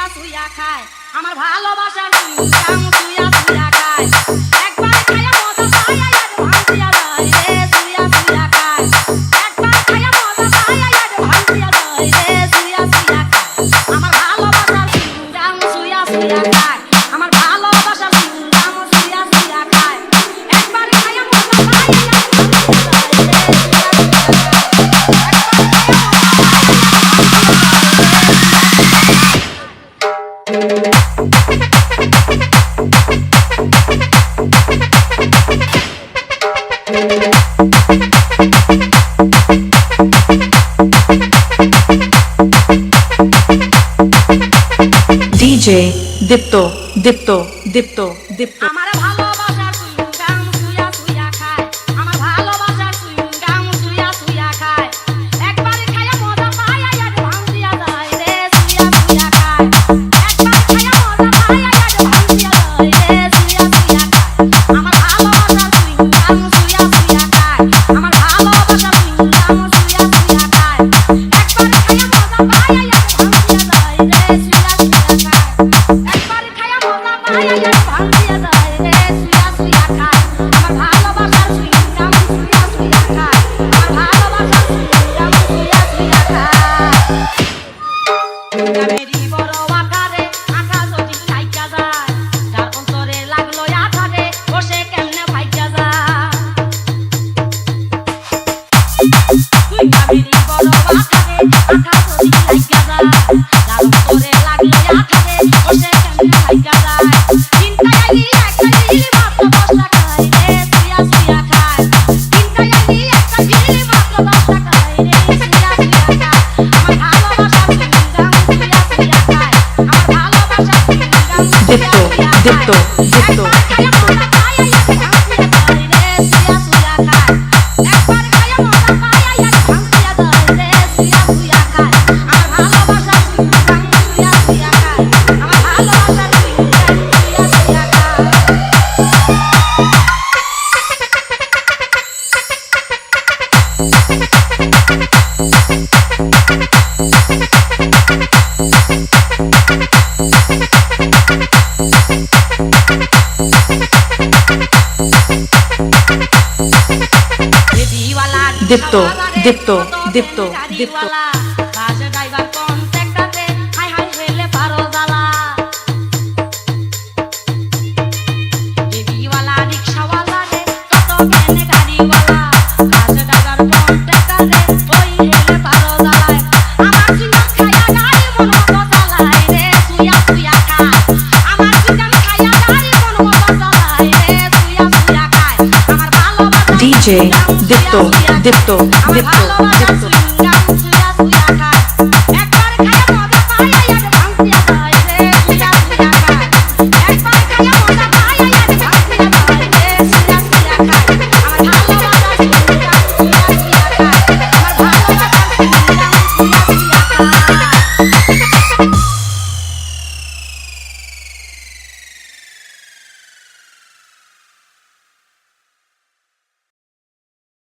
শুয়া শুয়া খায়। আমার ভালোবাসার শুয়া শুয়া ডিজে দীপ্ত দীপ্ত দীপ্ত দীপ্ত আমার ভালো Amén. Deepto Deepto Deepto Thank you. Deepto Deepto Deepto Deepto. I'm DJ Dipto Dipto Dipto Dipto এক